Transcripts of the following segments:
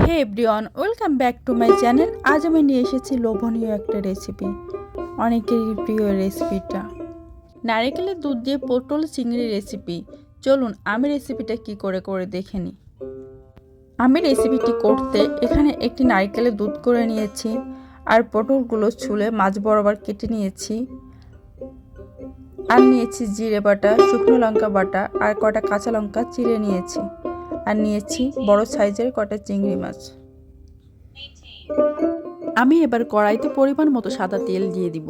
Hey everyone, welcome back to my channel. আজ আমি নিয়ে এসেছি লোভনীয় একটা রেসিপি, অনেকেরই প্রিয় রেসিপিটা। নারিকেলের দুধ দিয়ে পটল চিংড়ি রেসিপি। চলুন, আমি রেসিপিটা কি করে করে দেখে নিই। আমি রেসিপিটি করতে এখানে একটি নারকেলের দুধ করে নিয়েছি আর পটলগুলো ছুলে মাছ বরাবর কেটে নিয়েছি। আর নিয়েছি জিরে বাটা, শুকনো লঙ্কা বাটা আর কটা কাঁচা লঙ্কা চিড়ে নিয়েছি। আর নিয়েছি বড় সাইজের কটা চিংড়ি মাছ। আমি এবার কড়াইতে পরিমাণ মতো সাদা তেল দিয়ে দিব।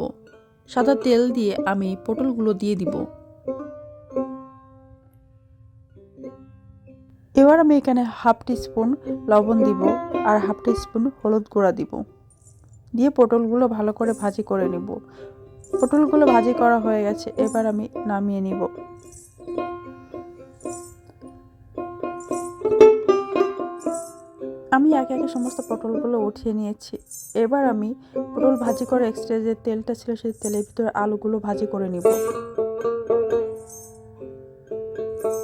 সাদা তেল দিয়ে আমি পটলগুলো দিয়ে দিব। এবার আমি এখানে হাফ স্পুন লবণ দিব আর হাফ স্পুন হলুদ গুঁড়া দিব। দিয়ে পটলগুলো ভালো করে ভাজি করে নিব। পটলগুলো ভাজি করা হয়ে গেছে, এবার আমি নামিয়ে নিব। আমি একে একে সমস্ত পটলগুলো উঠিয়ে নিয়েছি। এবার আমি পটল ভাজি করে এক্সট্রা যে তেলটা ছিল সেই তেলের ভিতরে আলুগুলো ভাজি করে নিব।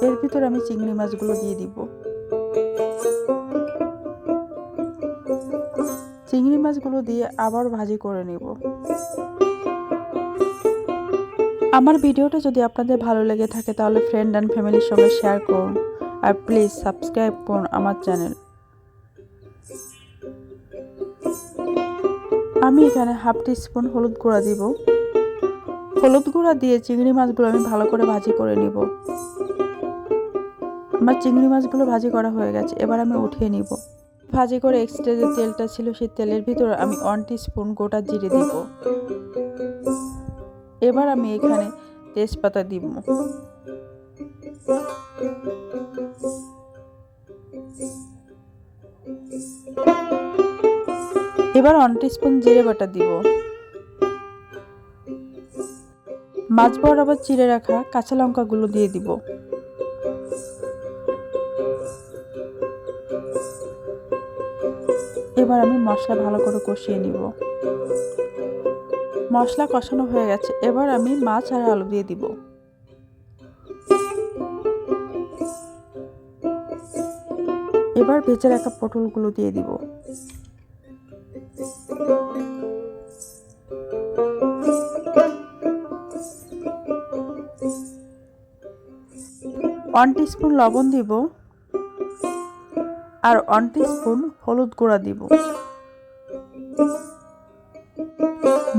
এর ভিতরে আমি চিংড়ি মাছগুলো দিয়ে দিব। চিংড়ি মাছগুলো দিয়ে আবার ভাজি করে নিব। আমার ভিডিওটা যদি আপনাদের ভালো লেগে থাকে তাহলে ফ্রেন্ড অ্যান্ড ফ্যামিলির সঙ্গে শেয়ার করুন। আর প্লিজ সাবস্ক্রাইব করুন আমার চ্যানেল আমি এখানে হাফ টি স্পুন হলুদ গুঁড়া দিব। হলুদ গুঁড়া দিয়ে চিংড়ি মাছগুলো আমি ভালো করে ভাজি করে নিব। আমার চিংড়ি মাছগুলো ভাজি করা হয়ে গেছে, এবার আমি উঠিয়ে নিব। ভাজি করে এক্সট্রা যে তেলটা ছিল সেই তেলের ভিতরে আমি ওয়ান স্পুন গোটা জিরে দিব। এবার আমি এখানে তেজপাতা দিব। এবার ওয়ান স্পুন জিরে বাটা দিব। মাছ বরাবর চিড়ে রাখা কাঁচা লঙ্কাগুলো দিয়ে দিব। এবার আমি মশলা ভালো করে কষিয়ে নিব। মশলা কষানো হয়ে গেছে। এবার আমি মাছ আর আলু দিয়ে দিব। এবার ভেজে রাখা পটলগুলো দিয়ে দিব। ওয়ান স্পুন লবণ দিব আর ওয়ান স্পুন হলুদ গুঁড়া দিব।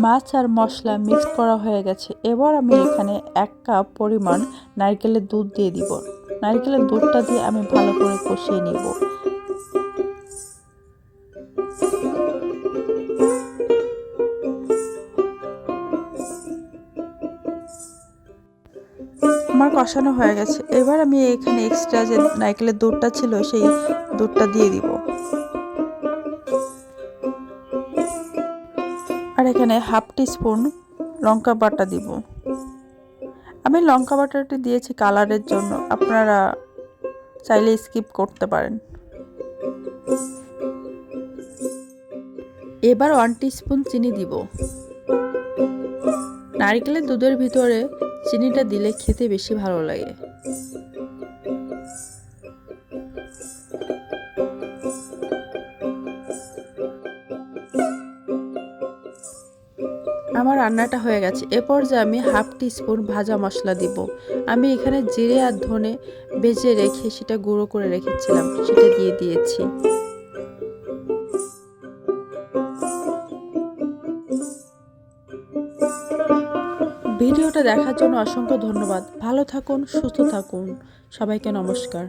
মাছ আর মশলা মিক্স করা হয়ে গেছে। এবার আমি এখানে এক কাপ পরিমাণ নারকেলের দুধ দিয়ে দিব। নারকেলের দুধটা দিয়ে আমি ভালো করে কষিয়ে নিব। আমার কষানো হয়ে গেছে। এবার আমি এখানে এক্সট্রা যে নারকেলের দুধটা ছিল, সেই দুধটা দিয়ে দিব। আর এখানে হাফ স্পুন লঙ্কা বাটা দিব। আমি লঙ্কা বাটাটি দিয়েছি কালারের জন্য। আপনারা চাইলে স্কিপ করতে পারেন। এবার ওয়ান স্পুন চিনি দিব। নারকেলের দুধের ভিতরে চিনিটা দিলে খেতে বেশি ভালো লাগে। আমার রান্নাটা হয়ে গেছে। এরপর যে আমি হাফ স্পুন ভাজা মশলা দিব। আমি এখানে জিরে আর ধনে ভেজে রেখে সেটা গুঁড়ো করে রেখেছিলাম, সেটা দিয়ে দিয়েছি। ভিডিওটা দেখার জন্য অসংখ্য ধন্যবাদ। ভালো থাকুন সুস্থ থাকুন। সবাইকে নমস্কার।